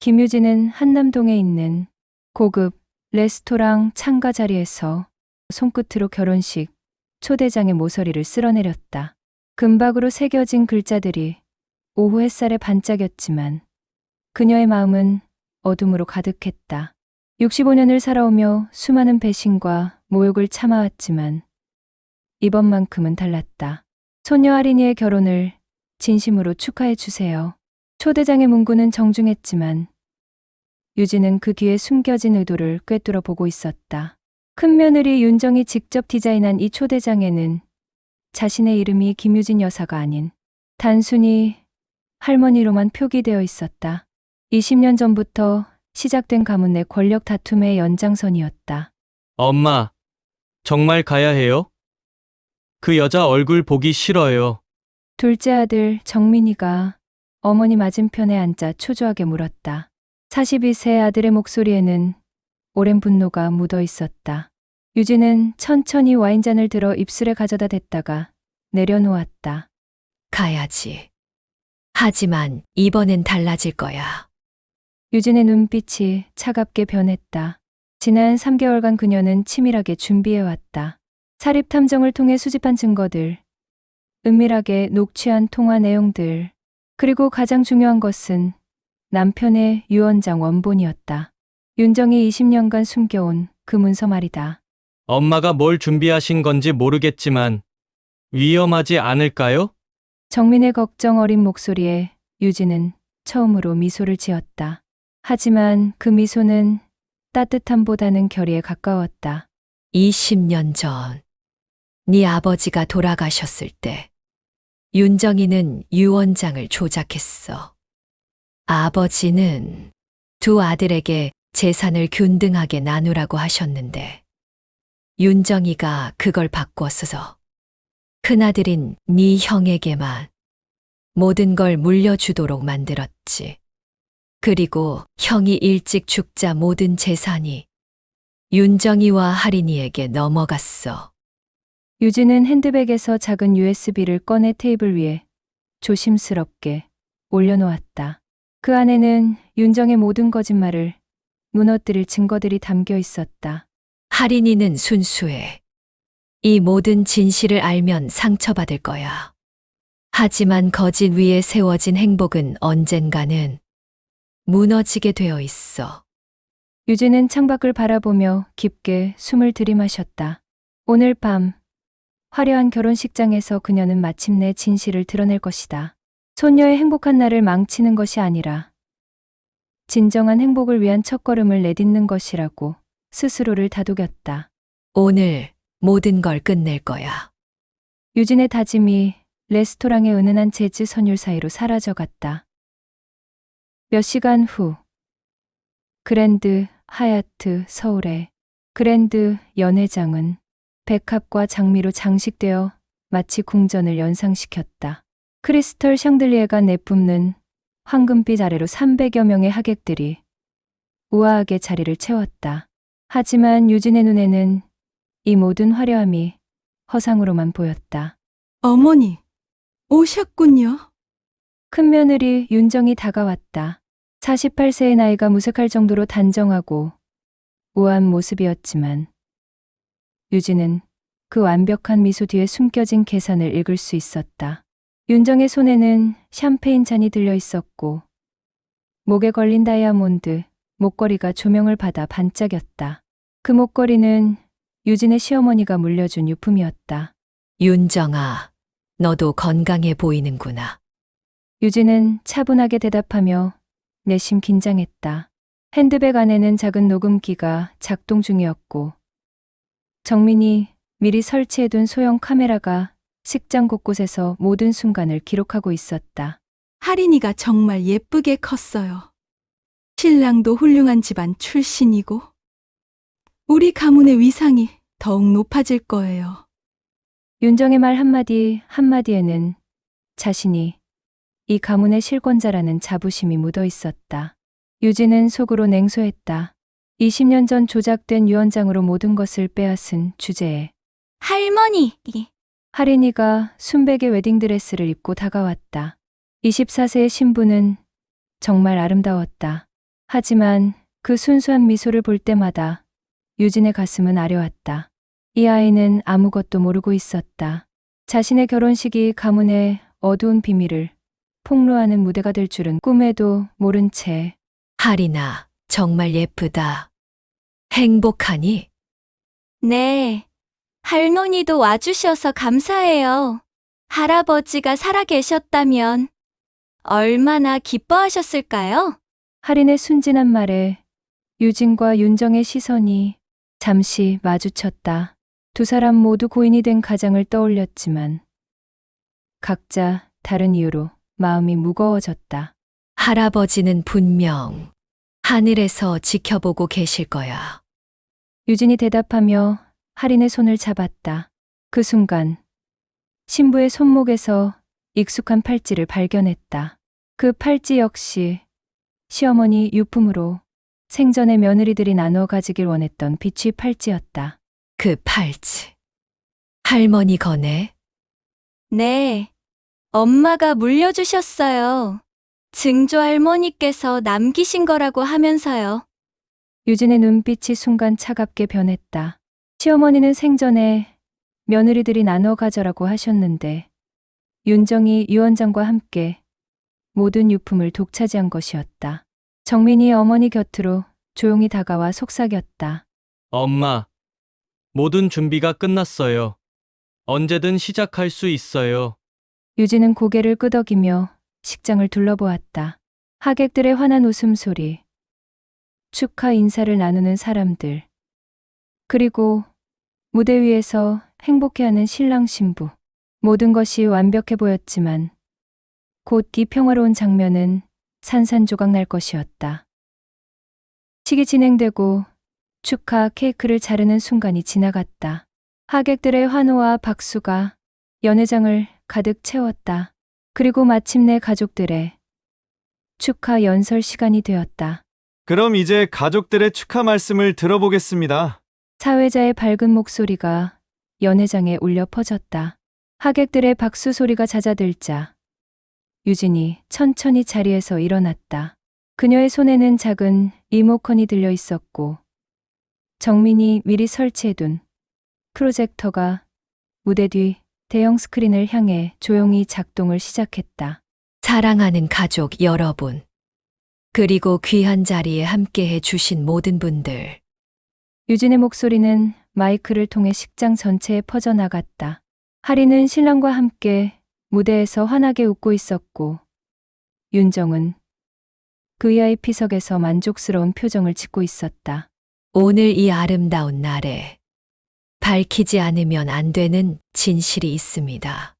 김유진은 한남동에 있는 고급 레스토랑 창가 자리에서 손끝으로 결혼식 초대장의 모서리를 쓸어내렸다. 금박으로 새겨진 글자들이 오후 햇살에 반짝였지만 그녀의 마음은 어둠으로 가득했다. 65년을 살아오며 수많은 배신과 모욕을 참아왔지만 이번만큼은 달랐다. 소녀 아린이의 결혼을 진심으로 축하해 주세요. 초대장의 문구는 정중했지만 유진은 그 뒤에 숨겨진 의도를 꿰뚫어 보고 있었다. 큰 며느리 윤정이 직접 디자인한 이 초대장에는 자신의 이름이 김유진 여사가 아닌 단순히 할머니로만 표기되어 있었다. 20년 전부터 시작된 가문 내 권력 다툼의 연장선이었다. 엄마, 정말 가야 해요? 그 여자 얼굴 보기 싫어요. 둘째 아들 정민이가 어머니 맞은편에 앉아 초조하게 물었다. 42세 아들의 목소리에는 오랜 분노가 묻어 있었다. 유진은 천천히 와인잔을 들어 입술에 가져다 댔다가 내려놓았다. 가야지. 하지만 이번엔 달라질 거야. 유진의 눈빛이 차갑게 변했다. 지난 3개월간 그녀는 치밀하게 준비해왔다. 사립 탐정을 통해 수집한 증거들, 은밀하게 녹취한 통화 내용들, 그리고 가장 중요한 것은 남편의 유언장 원본이었다. 윤정이 20년간 숨겨온 그 문서 말이다. 엄마가 뭘 준비하신 건지 모르겠지만 위험하지 않을까요? 정민의 걱정 어린 목소리에 유진은 처음으로 미소를 지었다. 하지만 그 미소는 따뜻함보다는 결의에 가까웠다. 20년 전, 네 아버지가 돌아가셨을 때, 윤정이는 유언장을 조작했어. 아버지는 두 아들에게 재산을 균등하게 나누라고 하셨는데, 윤정이가 그걸 바꿨어서 큰아들인 네 형에게만 모든 걸 물려주도록 만들었지. 그리고 형이 일찍 죽자 모든 재산이 윤정이와 하린이에게 넘어갔어. 유진은 핸드백에서 작은 USB를 꺼내 테이블 위에 조심스럽게 올려놓았다. 그 안에는 윤정의 모든 거짓말을 무너뜨릴 증거들이 담겨 있었다. 하린이는 순수해. 이 모든 진실을 알면 상처받을 거야. 하지만 거짓 위에 세워진 행복은 언젠가는 무너지게 되어 있어. 유진은 창밖을 바라보며 깊게 숨을 들이마셨다. 오늘 밤 화려한 결혼식장에서 그녀는 마침내 진실을 드러낼 것이다. 손녀의 행복한 날을 망치는 것이 아니라 진정한 행복을 위한 첫걸음을 내딛는 것이라고 스스로를 다독였다. 오늘 모든 걸 끝낼 거야. 유진의 다짐이 레스토랑의 은은한 재즈 선율 사이로 사라져 갔다. 몇 시간 후 그랜드 하얏트 서울의 그랜드 연회장은 백합과 장미로 장식되어 마치 궁전을 연상시켰다. 크리스털 샹들리에가 내뿜는 황금빛 아래로 300여 명의 하객들이 우아하게 자리를 채웠다. 하지만 유진의 눈에는 이 모든 화려함이 허상으로만 보였다. 어머니, 오셨군요. 큰 며느리 윤정이 다가왔다. 48세의 나이가 무색할 정도로 단정하고 우아한 모습이었지만 유진은 그 완벽한 미소 뒤에 숨겨진 계산을 읽을 수 있었다. 윤정의 손에는 샴페인 잔이 들려 있었고 목에 걸린 다이아몬드 목걸이가 조명을 받아 반짝였다. 그 목걸이는 유진의 시어머니가 물려준 유품이었다. 윤정아, 너도 건강해 보이는구나. 유진은 차분하게 대답하며 내심 긴장했다. 핸드백 안에는 작은 녹음기가 작동 중이었고 정민이 미리 설치해둔 소형 카메라가 식장 곳곳에서 모든 순간을 기록하고 있었다. 하린이가 정말 예쁘게 컸어요. 신랑도 훌륭한 집안 출신이고, 우리 가문의 위상이 더욱 높아질 거예요. 윤정의 말 한마디 한마디에는 자신이 이 가문의 실권자라는 자부심이 묻어 있었다. 유진은 속으로 냉소했다. 20년 전 조작된 유언장으로 모든 것을 빼앗은 주제에 할머니! 하린이가 순백의 웨딩드레스를 입고 다가왔다. 24세의 신부는 정말 아름다웠다. 하지만 그 순수한 미소를 볼 때마다 유진의 가슴은 아려왔다. 이 아이는 아무것도 모르고 있었다. 자신의 결혼식이 가문의 어두운 비밀을 폭로하는 무대가 될 줄은 꿈에도 모른 채 하리나, 정말 예쁘다. 행복하니? 네. 할머니도 와주셔서 감사해요. 할아버지가 살아계셨다면 얼마나 기뻐하셨을까요? 할인의 순진한 말에 유진과 윤정의 시선이 잠시 마주쳤다. 두 사람 모두 고인이 된 가장을 떠올렸지만 각자 다른 이유로 마음이 무거워졌다. 할아버지는 분명 하늘에서 지켜보고 계실 거야. 유진이 대답하며 할인의 손을 잡았다. 그 순간 신부의 손목에서 익숙한 팔찌를 발견했다. 그 팔찌 역시 시어머니 유품으로 생전에 며느리들이 나눠 가지길 원했던 비취 팔찌였다. 그 팔찌. 할머니 거네? 네. 엄마가 물려주셨어요. 증조 할머니께서 남기신 거라고 하면서요. 유진의 눈빛이 순간 차갑게 변했다. 시어머니는 생전에 며느리들이 나눠 가져라고 하셨는데 윤정이 유원장과 함께 모든 유품을 독차지한 것이었다. 정민이 어머니 곁으로 조용히 다가와 속삭였다. 엄마, 모든 준비가 끝났어요. 언제든 시작할 수 있어요. 유진은 고개를 끄덕이며 식장을 둘러보았다. 하객들의 환한 웃음소리, 축하 인사를 나누는 사람들, 그리고 무대 위에서 행복해하는 신랑 신부. 모든 것이 완벽해 보였지만 곧 이 평화로운 장면은 산산조각 날 것이었다. 식이 진행되고 축하 케이크를 자르는 순간이 지나갔다. 하객들의 환호와 박수가 연회장을 가득 채웠다. 그리고 마침내 가족들의 축하 연설 시간이 되었다. 그럼 이제 가족들의 축하 말씀을 들어보겠습니다. 사회자의 밝은 목소리가 연회장에 울려 퍼졌다. 하객들의 박수 소리가 잦아들자 유진이 천천히 자리에서 일어났다. 그녀의 손에는 작은 리모컨이 들려 있었고 정민이 미리 설치해둔 프로젝터가 무대 뒤 대형 스크린을 향해 조용히 작동을 시작했다. 사랑하는 가족 여러분. 그리고 귀한 자리에 함께해 주신 모든 분들. 유진의 목소리는 마이크를 통해 식장 전체에 퍼져나갔다. 하리는 신랑과 함께 무대에서 환하게 웃고 있었고, 윤정은 VIP석에서 만족스러운 표정을 짓고 있었다. 오늘 이 아름다운 날에 밝히지 않으면 안 되는 진실이 있습니다.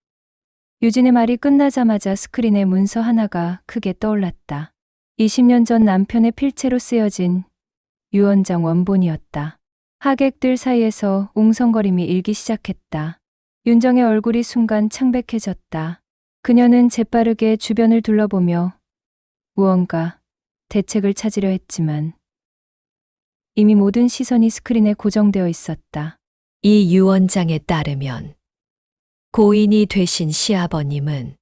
유진의 말이 끝나자마자 스크린에 문서 하나가 크게 떠올랐다. 20년 전 남편의 필체로 쓰여진 유원장 원본이었다. 하객들 사이에서 웅성거림이 일기 시작했다. 윤정의 얼굴이 순간 창백해졌다. 그녀는 재빠르게 주변을 둘러보며 무언가 대책을 찾으려 했지만 이미 모든 시선이 스크린에 고정되어 있었다. 이 유원장에 따르면 고인이 되신 시아버님은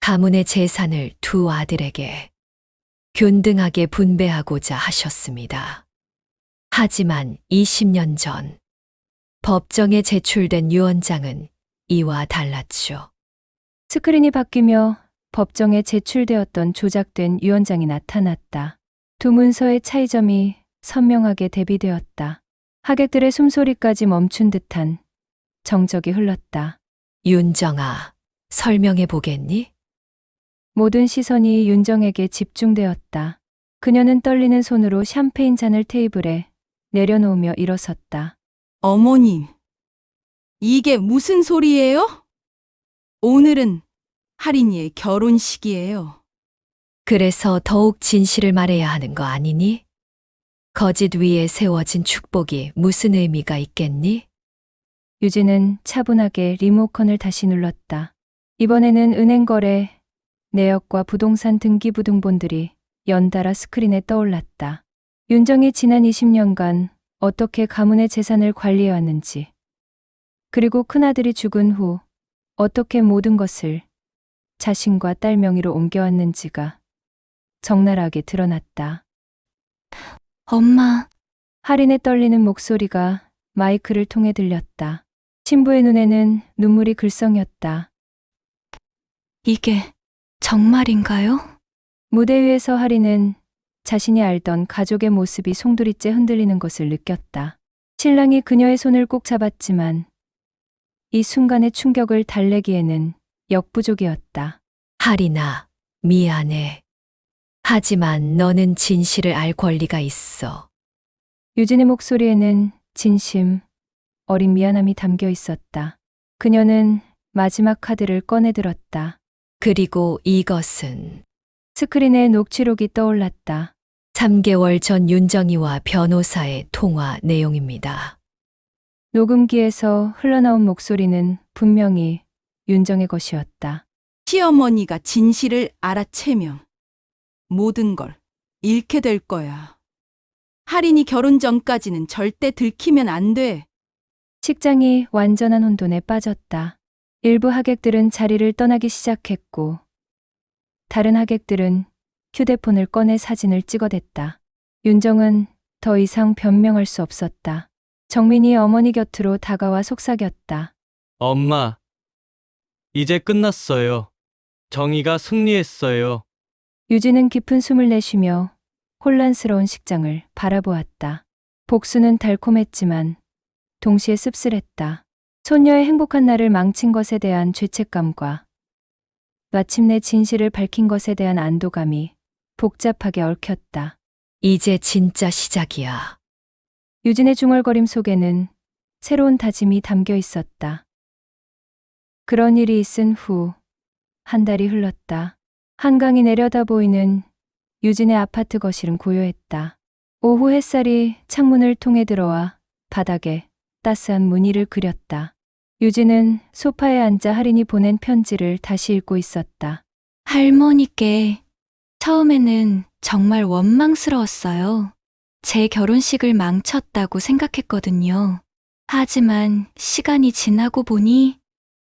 가문의 재산을 두 아들에게 균등하게 분배하고자 하셨습니다. 하지만 20년 전 법정에 제출된 유언장은 이와 달랐죠. 스크린이 바뀌며 법정에 제출되었던 조작된 유언장이 나타났다. 두 문서의 차이점이 선명하게 대비되었다. 하객들의 숨소리까지 멈춘 듯한 정적이 흘렀다. 윤정아, 설명해 보겠니? 모든 시선이 윤정에게 집중되었다. 그녀는 떨리는 손으로 샴페인 잔을 테이블에 내려놓으며 일어섰다. 어머님, 이게 무슨 소리예요? 오늘은 할인이의 결혼식이에요. 그래서 더욱 진실을 말해야 하는 거 아니니? 거짓 위에 세워진 축복이 무슨 의미가 있겠니? 유진은 차분하게 리모컨을 다시 눌렀다. 이번에는 은행 거래, 내역과 부동산 등기부등본들이 연달아 스크린에 떠올랐다. 윤정이 지난 20년간 어떻게 가문의 재산을 관리해왔는지, 그리고 큰아들이 죽은 후 어떻게 모든 것을 자신과 딸 명의로 옮겨왔는지가 적나라하게 드러났다. 엄마, 할인의 떨리는 목소리가 마이크를 통해 들렸다. 신부의 눈에는 눈물이 글썽였다. 이게 정말인가요? 무대 위에서 할인은 자신이 알던 가족의 모습이 송두리째 흔들리는 것을 느꼈다. 신랑이 그녀의 손을 꼭 잡았지만 이 순간의 충격을 달래기에는 역부족이었다. 할인아, 미안해. 하지만 너는 진실을 알 권리가 있어. 유진의 목소리에는 진심, 어린 미안함이 담겨 있었다. 그녀는 마지막 카드를 꺼내들었다. 그리고 이것은 스크린에 녹취록이 떠올랐다. 3개월 전 윤정이와 변호사의 통화 내용입니다. 녹음기에서 흘러나온 목소리는 분명히 윤정의 것이었다. 시어머니가 진실을 알아채면 모든 걸 잃게 될 거야. 할인이 결혼 전까지는 절대 들키면 안 돼. 식장이 완전한 혼돈에 빠졌다. 일부 하객들은 자리를 떠나기 시작했고, 다른 하객들은 휴대폰을 꺼내 사진을 찍어댔다. 윤정은 더 이상 변명할 수 없었다. 정민이 어머니 곁으로 다가와 속삭였다. 엄마. 이제 끝났어요. 정의가 승리했어요. 유진은 깊은 숨을 내쉬며 혼란스러운 식장을 바라보았다. 복수는 달콤했지만 동시에 씁쓸했다. 소녀의 행복한 날을 망친 것에 대한 죄책감과 마침내 진실을 밝힌 것에 대한 안도감이 복잡하게 얽혔다. 이제 진짜 시작이야. 유진의 중얼거림 속에는 새로운 다짐이 담겨 있었다. 그런 일이 있은 후 한 달이 흘렀다. 한강이 내려다 보이는 유진의 아파트 거실은 고요했다. 오후 햇살이 창문을 통해 들어와 바닥에 따스한 무늬를 그렸다. 유진은 소파에 앉아 할인이 보낸 편지를 다시 읽고 있었다. 할머니께 처음에는 정말 원망스러웠어요. 제 결혼식을 망쳤다고 생각했거든요. 하지만 시간이 지나고 보니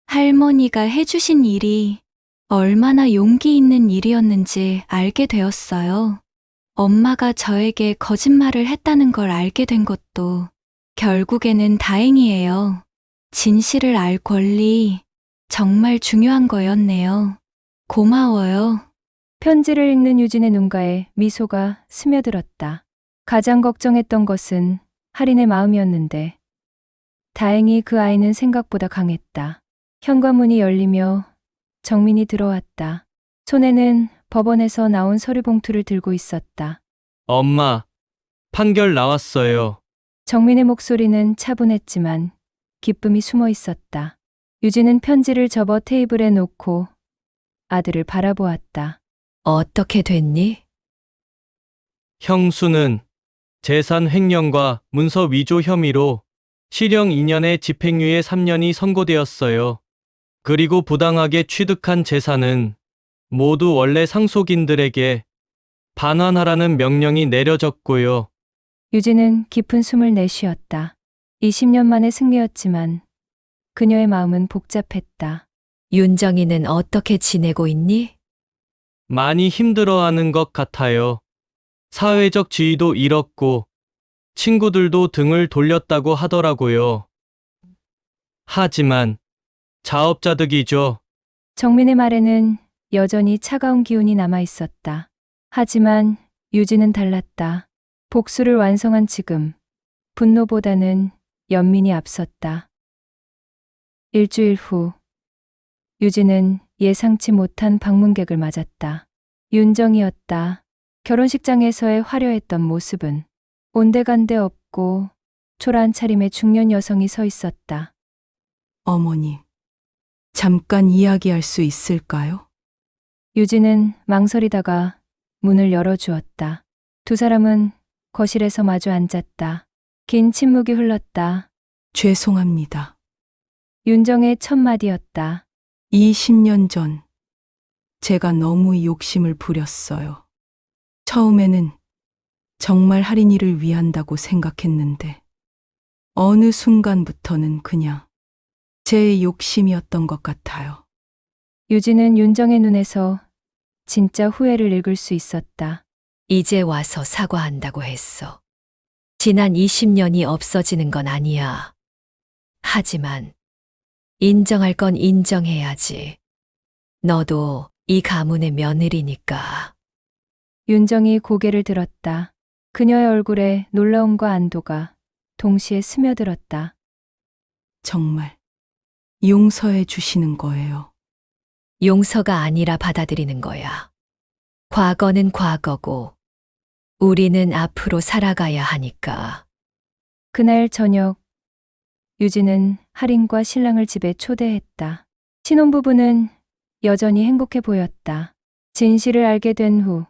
할머니가 해주신 일이 얼마나 용기 있는 일이었는지 알게 되었어요. 엄마가 저에게 거짓말을 했다는 걸 알게 된 것도 결국에는 다행이에요. 진실을 알 권리 정말 중요한 거였네요. 고마워요. 편지를 읽는 유진의 눈가에 미소가 스며들었다. 가장 걱정했던 것은 할인의 마음이었는데, 다행히 그 아이는 생각보다 강했다. 현관문이 열리며 정민이 들어왔다. 손에는 법원에서 나온 서류 봉투를 들고 있었다. 엄마. 판결 나왔어요. 정민의 목소리는 차분했지만 기쁨이 숨어 있었다. 유진은 편지를 접어 테이블에 놓고 아들을 바라보았다. 어떻게 됐니? 형수는 재산 횡령과 문서 위조 혐의로 실형 2년에 집행유예 3년이 선고되었어요. 그리고 부당하게 취득한 재산은 모두 원래 상속인들에게 반환하라는 명령이 내려졌고요. 유진은 깊은 숨을 내쉬었다. 20년 만의 승리였지만 그녀의 마음은 복잡했다. 윤정이는 어떻게 지내고 있니? 많이 힘들어하는 것 같아요. 사회적 지위도 잃었고, 친구들도 등을 돌렸다고 하더라고요. 하지만, 자업자득이죠. 정민의 말에는 여전히 차가운 기운이 남아 있었다. 하지만 유진은 달랐다. 복수를 완성한 지금 분노보다는 연민이 앞섰다. 일주일 후 유진은 예상치 못한 방문객을 맞았다. 윤정이었다. 결혼식장에서의 화려했던 모습은 온데간데 없고 초라한 차림의 중년 여성이 서 있었다. 어머님, 잠깐 이야기할 수 있을까요? 유진은 망설이다가 문을 열어주었다. 두 사람은 거실에서 마주 앉았다. 긴 침묵이 흘렀다. 죄송합니다. 윤정의 첫 마디였다. 20년 전 제가 너무 욕심을 부렸어요. 처음에는 정말 할인이를 위한다고 생각했는데 어느 순간부터는 그냥 제 욕심이었던 것 같아요. 유진은 윤정의 눈에서 진짜 후회를 읽을 수 있었다. 이제 와서 사과한다고 했어. 지난 20년이 없어지는 건 아니야. 하지만 인정할 건 인정해야지. 너도 이 가문의 며느리니까. 윤정이 고개를 들었다. 그녀의 얼굴에 놀라움과 안도가 동시에 스며들었다. 정말 용서해 주시는 거예요. 용서가 아니라 받아들이는 거야. 과거는 과거고, 우리는 앞으로 살아가야 하니까. 그날 저녁 유진은 할인과 신랑을 집에 초대했다. 신혼부부는 여전히 행복해 보였다. 진실을 알게 된 후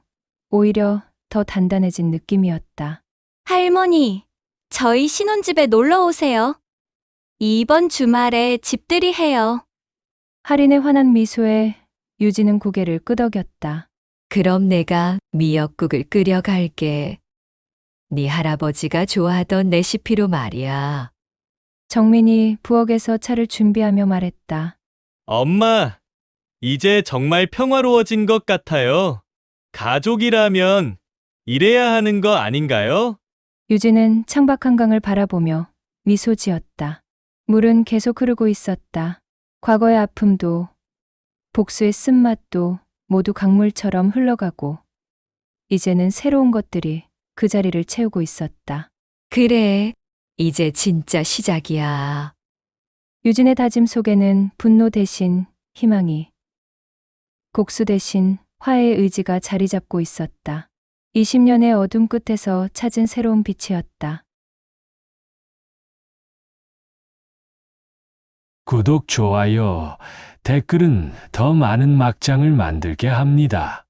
오히려 더 단단해진 느낌이었다. 할머니, 저희 신혼집에 놀러 오세요. 이번 주말에 집들이 해요. 할인의 환한 미소에 유진은 고개를 끄덕였다. 그럼 내가 미역국을 끓여갈게. 네 할아버지가 좋아하던 레시피로 말이야. 정민이 부엌에서 차를 준비하며 말했다. 엄마, 이제 정말 평화로워진 것 같아요. 가족이라면 이래야 하는 거 아닌가요? 유진은 창밖 한강을 바라보며 미소 지었다. 물은 계속 흐르고 있었다. 과거의 아픔도 복수의 쓴맛도 모두 강물처럼 흘러가고 이제는 새로운 것들이 그 자리를 채우고 있었다. 그래, 이제 진짜 시작이야. 유진의 다짐 속에는 분노 대신 희망이, 곡수 대신 화해의 의지가 자리 잡고 있었다. 20년의 어둠 끝에서 찾은 새로운 빛이었다. 구독, 좋아요, 댓글은 더 많은 막장을 만들게 합니다.